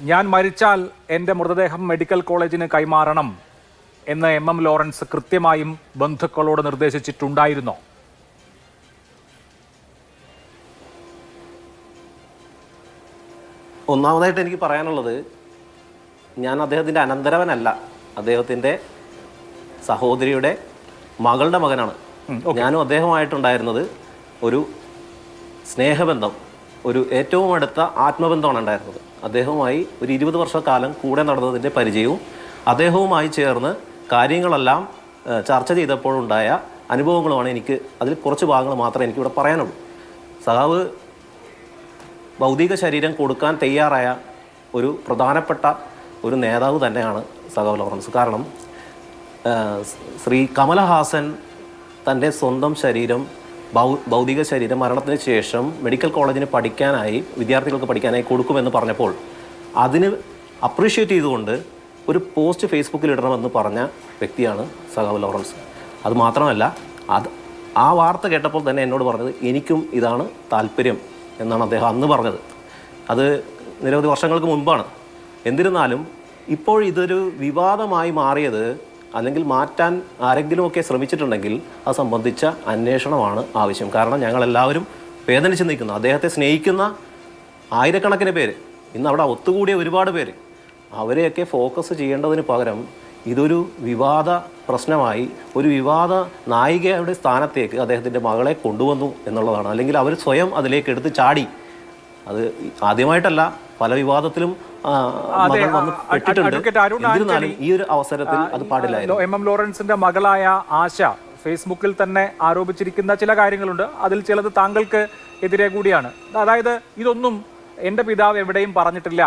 ഞാൻ മരിച്ചാൽ എന്റെ മൃതദേഹം മെഡിക്കൽ കോളേജിന് കൈമാറണം എന്ന് എം എം ലോറൻസ് കൃത്യമായും ബന്ധുക്കളോട് നിർദ്ദേശിച്ചിട്ടുണ്ടായിരുന്നോ. ഒന്നാമതായിട്ട് എനിക്ക് പറയാനുള്ളത് ഞാൻ അദ്ദേഹത്തിന്റെ അനന്തരവനല്ല. അദ്ദേഹത്തിന്റെ സഹോദരിയുടെ മകളുടെ മകനാണ്. ഞാനും അദ്ദേഹമായിട്ടുണ്ടായിരുന്നത് ഒരു സ്നേഹബന്ധം ഒരു ഏറ്റവും അടുത്ത ആത്മബന്ധമാണ് ഉണ്ടായിരുന്നത്. അദ്ദേഹവുമായി ഒരു ഇരുപത് വർഷക്കാലം കൂടെ നടന്നതിന്റെ പരിചയവും അദ്ദേഹവുമായി ചേർന്ന് കാര്യങ്ങളെല്ലാം ചർച്ച ചെയ്തപ്പോഴുണ്ടായ അനുഭവങ്ങളുമാണ് എനിക്ക് അതിൽ കുറച്ച് ഭാഗങ്ങൾ മാത്രമേ എനിക്കിവിടെ പറയാനുള്ളൂ. സഹാവ് ഭൗതിക ശരീരം കൊടുക്കാൻ തയ്യാറായ ഒരു പ്രധാനപ്പെട്ട ഒരു നേതാവ് തന്നെയാണ് സഹാവ് ലോറൻസ്. കാരണം ശ്രീ കമലഹാസൻ തന്റെ സ്വന്തം ശരീരം ഭൗതിക ശരീരം മരണത്തിന് ശേഷം മെഡിക്കൽ കോളേജിന് പഠിക്കാനായി വിദ്യാർത്ഥികൾക്ക് പഠിക്കാനായി കൊടുക്കുമെന്ന് പറഞ്ഞപ്പോൾ അതിന് അപ്രീഷിയേറ്റ് ചെയ്തുകൊണ്ട് ഒരു പോസ്റ്റ് ഫേസ്ബുക്കിൽ ഇടണമെന്ന് പറഞ്ഞ വ്യക്തിയാണ് സഖാവ് ലോറൻസ്. അത് മാത്രമല്ല അത് ആ വാർത്ത കേട്ടപ്പോൾ തന്നെ എന്നോട് പറഞ്ഞത് എനിക്കും ഇതാണ് താല്പര്യം എന്നാണ് അദ്ദേഹം അന്ന് പറഞ്ഞത്. അത് നിരവധി വർഷങ്ങൾക്ക് മുൻപാണ്. എന്നിരുന്നാലും ഇപ്പോൾ ഇതൊരു വിവാദമായി മാറിയത് അല്ലെങ്കിൽ മാറ്റാൻ ആരെങ്കിലുമൊക്കെ ശ്രമിച്ചിട്ടുണ്ടെങ്കിൽ അത് സംബന്ധിച്ച അന്വേഷണമാണ് ആവശ്യം. കാരണം ഞങ്ങളെല്ലാവരും വേദനിച്ച് നിൽക്കുന്നു. അദ്ദേഹത്തെ സ്നേഹിക്കുന്ന ആയിരക്കണക്കിന് പേര് ഇന്ന് അവിടെ ഒത്തുകൂടിയ ഒരുപാട് പേര് അവരെയൊക്കെ ഫോക്കസ് ചെയ്യേണ്ടതിന് പകരം ഇതൊരു വിവാദ പ്രശ്നമായി ഒരു വിവാദ നായികയുടെ സ്ഥാനത്തേക്ക് അദ്ദേഹത്തിന്റെ മകളെ കൊണ്ടുവന്നു എന്നുള്ളതാണ്. അല്ലെങ്കിൽ അവർ സ്വയം അതിലേക്ക് എടുത്ത് ചാടി. അത് ആദ്യമായിട്ടല്ല പല വിവാദത്തിലും എന്നിരുന്നാലും ഈ ഒരു അവസരത്തിൽ അത് പാടില്ലായിരുന്നു. എം. എം. ലോറൻസിന്റെ മകളായ ആശ ഫേസ്ബുക്കിൽ തന്നെ ആരോപിച്ചിരിക്കുന്ന ചില കാര്യങ്ങളുണ്ട്. അതിൽ ചിലത് താങ്കൾക്ക് എതിരെ കൂടിയാണ്. അതായത് ഇതൊന്നും എന്റെ പിതാവ് എവിടെയും പറഞ്ഞിട്ടില്ല.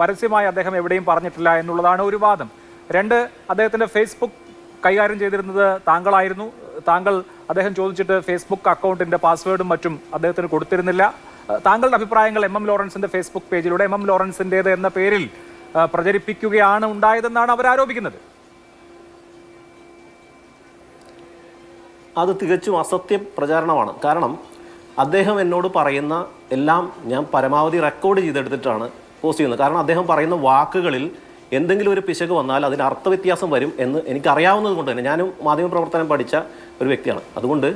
പരസ്യമായി അദ്ദേഹം എവിടെയും പറഞ്ഞിട്ടില്ല എന്നുള്ളതാണ് ഒരു വാദം. രണ്ട് അദ്ദേഹത്തിന്റെ ഫേസ്ബുക്ക് കൈകാര്യം ചെയ്തിരുന്നത് താങ്കളായിരുന്നു. താങ്കൾ അദ്ദേഹം ചോദിച്ചിട്ട് ഫേസ്ബുക്ക് അക്കൗണ്ടിന്റെ പാസ്വേഡും മറ്റും അദ്ദേഹത്തിന് കൊടുത്തിരുന്നില്ല. താങ്കളുടെ അഭിപ്രായങ്ങൾ എം എം ലോറൻസിന്റെ ഫേസ്ബുക്ക് പേജിലൂടെ എം എം ലോറൻസിന്റെത് എന്ന പേരിൽ പ്രചരിപ്പിക്കുകയാണ് ഉണ്ടായതെന്നാണ് അവർ ആരോപിക്കുന്നത്. അത് തികച്ചും അസത്യ പ്രചാരണമാണ്. കാരണം അദ്ദേഹം എന്നോട് പറയുന്ന എല്ലാം ഞാൻ പരമാവധി റെക്കോർഡ് ചെയ്തെടുത്തിട്ടാണ് പോസ്റ്റ് ചെയ്യുന്നത്. കാരണം അദ്ദേഹം പറയുന്ന വാക്കുകളിൽ എന്തെങ്കിലും ഒരു പിശക് വന്നാൽ അതിന് അർത്ഥവ്യത്യാസം വരും എന്ന് എനിക്കറിയാവുന്നത് കൊണ്ട് തന്നെ ഞാനും മാധ്യമപ്രവർത്തനം പഠിച്ച ഒരു വ്യക്തിയാണ്. അതുകൊണ്ട്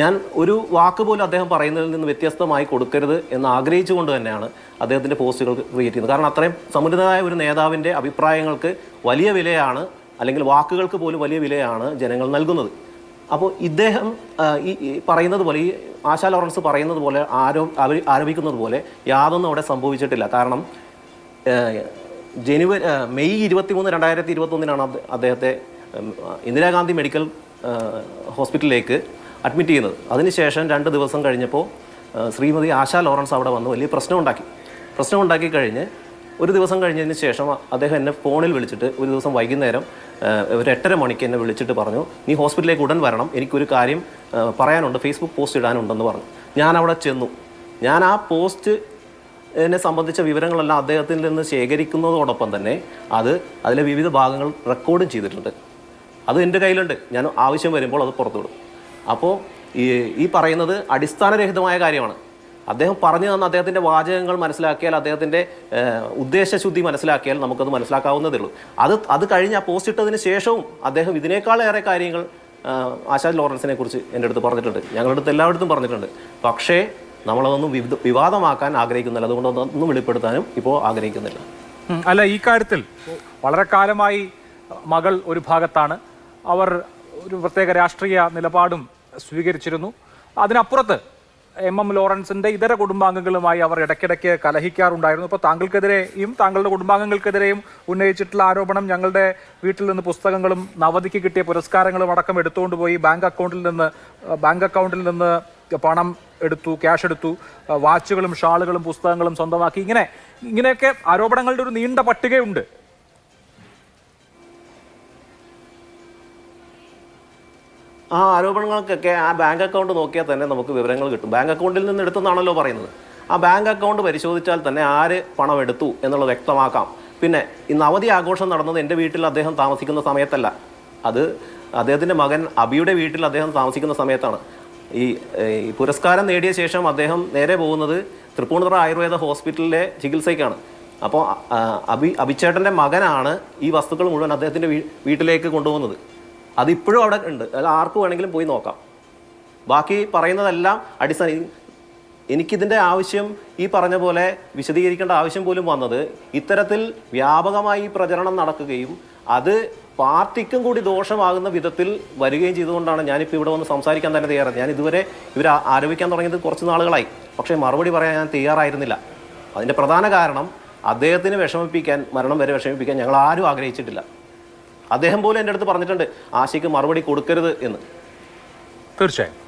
ഞാൻ ഒരു വാക്ക് പോലും അദ്ദേഹം പറയുന്നതിൽ നിന്ന് വ്യത്യസ്തമായി കൊടുക്കരുത് എന്ന് ആഗ്രഹിച്ചുകൊണ്ട് തന്നെയാണ് അദ്ദേഹത്തിന്റെ പോസ്റ്റുകൾ ക്രിയേറ്റ് ചെയ്യുന്നത്. കാരണം അത്രയും സമൃദ്ധമായ ഒരു നേതാവിന്റെ അഭിപ്രായങ്ങൾക്ക് വലിയ വിലയാണ് അല്ലെങ്കിൽ വാക്കുകൾക്ക് പോലും വലിയ വിലയാണ് ജനങ്ങൾ നൽകുന്നത്. അപ്പോൾ ഇദ്ദേഹം ഈ പറയുന്നത് പോലെ ഈ ആശാ ലോറൻസ് പറയുന്നത് പോലെ ആരോ ആരോപിക്കുന്നത് പോലെ യാതൊന്നും അവിടെ സംഭവിച്ചിട്ടില്ല. കാരണം ജനുവരി മെയ് ഇരുപത്തി മൂന്ന് രണ്ടായിരത്തി ഇരുപത്തൊന്നിനാണ് അദ്ദേ- അദ്ദേഹത്തെ ഇന്ദിരാഗാന്ധി മെഡിക്കൽ ഹോസ്പിറ്റലിലേക്ക് അഡ്മിറ്റ് ചെയ്യുന്നത്. അതിനുശേഷം രണ്ട് ദിവസം കഴിഞ്ഞപ്പോൾ ശ്രീമതി ആശാ ലോറൻസ് അവിടെ വന്ന് വലിയ പ്രശ്നമുണ്ടാക്കി. പ്രശ്നമുണ്ടാക്കി കഴിഞ്ഞ് ഒരു ദിവസം കഴിഞ്ഞതിന് ശേഷം അദ്ദേഹം എന്നെ ഫോണിൽ വിളിച്ചിട്ട് ഒരു ദിവസം വൈകുന്നേരം ഒരു എട്ടര മണിക്ക് എന്നെ വിളിച്ചിട്ട് പറഞ്ഞു നീ ഹോസ്പിറ്റലിലേക്ക് ഉടൻ വരണം എനിക്കൊരു കാര്യം പറയാനുണ്ട് ഫേസ്ബുക്ക് പോസ്റ്റ് ഇടാനുണ്ടെന്ന് പറഞ്ഞു. ഞാൻ അവിടെ ചെന്നു. ഞാൻ ആ പോസ്റ്റ് എന്നെ സംബന്ധിച്ച വിവരങ്ങളെല്ലാം അദ്ദേഹത്തിൽ നിന്ന് ശേഖരിക്കുന്നതോടൊപ്പം തന്നെ അത് അതിലെ വിവിധ ഭാഗങ്ങൾ റെക്കോർഡും ചെയ്തിട്ടുണ്ട്. അത് എന്റെ കയ്യിലുണ്ട്. ഞാൻ ആവശ്യം വരുമ്പോൾ അത് പുറത്തുവിടും. അപ്പോൾ ഈ ഈ പറയുന്നത് അടിസ്ഥാനരഹിതമായ കാര്യമാണ്. അദ്ദേഹം പറഞ്ഞു തന്ന അദ്ദേഹത്തിന്റെ വാചകങ്ങൾ മനസ്സിലാക്കിയാൽ അദ്ദേഹത്തിന്റെ ഉദ്ദേശശുദ്ധി മനസ്സിലാക്കിയാൽ നമുക്കത് മനസ്സിലാക്കാവുന്നതേ ഉള്ളൂ. അത് അത് കഴിഞ്ഞ് ആ പോസ്റ്റ് ഇട്ടതിന് ശേഷവും അദ്ദേഹം ഇതിനേക്കാളേറെ കാര്യങ്ങൾ ആശാ ലോറൻസിനെ കുറിച്ച് എന്റെ അടുത്ത് പറഞ്ഞിട്ടുണ്ട്. ഞങ്ങളുടെ അടുത്ത് എല്ലായിടത്തും പറഞ്ഞിട്ടുണ്ട്. പക്ഷേ നമ്മളതൊന്നും വിവാദമാക്കാൻ ആഗ്രഹിക്കുന്നില്ല. അതുകൊണ്ട് അതൊന്നും വെളിപ്പെടുത്താനും ഇപ്പോൾ ആഗ്രഹിക്കുന്നില്ല. അല്ല ഈ കാര്യത്തിൽ വളരെ കാലമായി മകൾ ഒരു ഭാഗത്താണ്. അവർ ഒരു പ്രത്യേക രാഷ്ട്രീയ നിലപാടും സ്വീകരിച്ചിരുന്നു. അതിനപ്പുറത്ത് എം എം ലോറൻസിന്റെ ഇതര കുടുംബാംഗങ്ങളുമായി അവർ ഇടയ്ക്കിടയ്ക്ക് കലഹിക്കാറുണ്ടായിരുന്നു. ഇപ്പോൾ താങ്കൾക്കെതിരെയും താങ്കളുടെ കുടുംബാംഗങ്ങൾക്കെതിരെയും ഉന്നയിച്ചിട്ടുള്ള ആരോപണം ഞങ്ങളുടെ വീട്ടിൽ നിന്ന് പുസ്തകങ്ങളും നവതിക്ക് കിട്ടിയ പുരസ്കാരങ്ങളും അടക്കം എടുത്തുകൊണ്ട് പോയി ബാങ്ക് അക്കൗണ്ടിൽ നിന്ന് ബാങ്ക് അക്കൗണ്ടിൽ നിന്ന് പണം എടുത്തു ക്യാഷ് എടുത്തു വാച്ചുകളും ഷാളുകളും പുസ്തകങ്ങളും സ്വന്തമാക്കി. ഇങ്ങനെ ഇങ്ങനെയൊക്കെ ആരോപണങ്ങളുടെ ഒരു നീണ്ട പട്ടികയുണ്ട്. ആ ആരോപണങ്ങൾക്കൊക്കെ ആ ബാങ്ക് അക്കൗണ്ട് നോക്കിയാൽ തന്നെ നമുക്ക് വിവരങ്ങൾ കിട്ടും. ബാങ്ക് അക്കൗണ്ടിൽ നിന്ന് എടുത്തെന്നാണല്ലോ പറയുന്നത്. ആ ബാങ്ക് അക്കൗണ്ട് പരിശോധിച്ചാൽ തന്നെ ആര് പണം എടുത്തു എന്നുള്ളത് വ്യക്തമാക്കാം. പിന്നെ ഇന്ന് അവധി ആഘോഷം നടന്നത് എന്റെ വീട്ടിൽ അദ്ദേഹം താമസിക്കുന്ന സമയത്തല്ല. അത് അദ്ദേഹത്തിന്റെ മകൻ അബിയുടെ വീട്ടിൽ അദ്ദേഹം താമസിക്കുന്ന സമയത്താണ്. ഈ പുരസ്കാരം നേടിയ ശേഷം അദ്ദേഹം നേരെ പോകുന്നത് തൃപ്പൂണിത്തുറ ആയുർവേദ ഹോസ്പിറ്റലിലെ ചികിത്സയ്ക്കാണ്. അപ്പോൾ അഭി അഭിച്ചേട്ടന്റെ മകനാണ് ഈ വസ്തുക്കൾ മുഴുവൻ അദ്ദേഹത്തിന്റെ വീട്ടിലേക്ക് കൊണ്ടുപോകുന്നത്. അതിപ്പോഴും അവിടെ ഉണ്ട്. അത് ആർക്ക് വേണമെങ്കിലും പോയി നോക്കാം. ബാക്കി പറയുന്നതെല്ലാം അടിസ്ഥാന എനിക്കിതിന്റെ ആവശ്യം ഈ പറഞ്ഞ പോലെ വിശദീകരിക്കേണ്ട ആവശ്യം പോലും വന്നത് ഇത്തരത്തിൽ വ്യാപകമായി പ്രചരണം നടക്കുകയും അത് പാർട്ടിക്കും കൂടി ദോഷമാകുന്ന വിധത്തിൽ വരികയും ചെയ്തുകൊണ്ടാണ് ഞാനിപ്പോൾ ഇവിടെ വന്ന് സംസാരിക്കാൻ തന്നെ തയ്യാറായത്. ഞാൻ ഇതുവരെ ഇവർ ആരോപിക്കാൻ തുടങ്ങിയത് കുറച്ച് നാളുകളായി. പക്ഷേ മറുപടി പറയാൻ ഞാൻ തയ്യാറായിരുന്നില്ല. അതിന്റെ പ്രധാന കാരണം അദ്ദേഹത്തിന് വിഷമിപ്പിക്കാൻ മരണം വരെ വിഷമിപ്പിക്കാൻ ഞങ്ങൾ ആരും ആഗ്രഹിച്ചിട്ടില്ല. അദ്ദേഹം പോലും എന്റെ അടുത്ത് പറഞ്ഞിട്ടുണ്ട് ആശയ്ക്ക് മറുപടി കൊടുക്കരുത് എന്ന്. തീർച്ചയായും.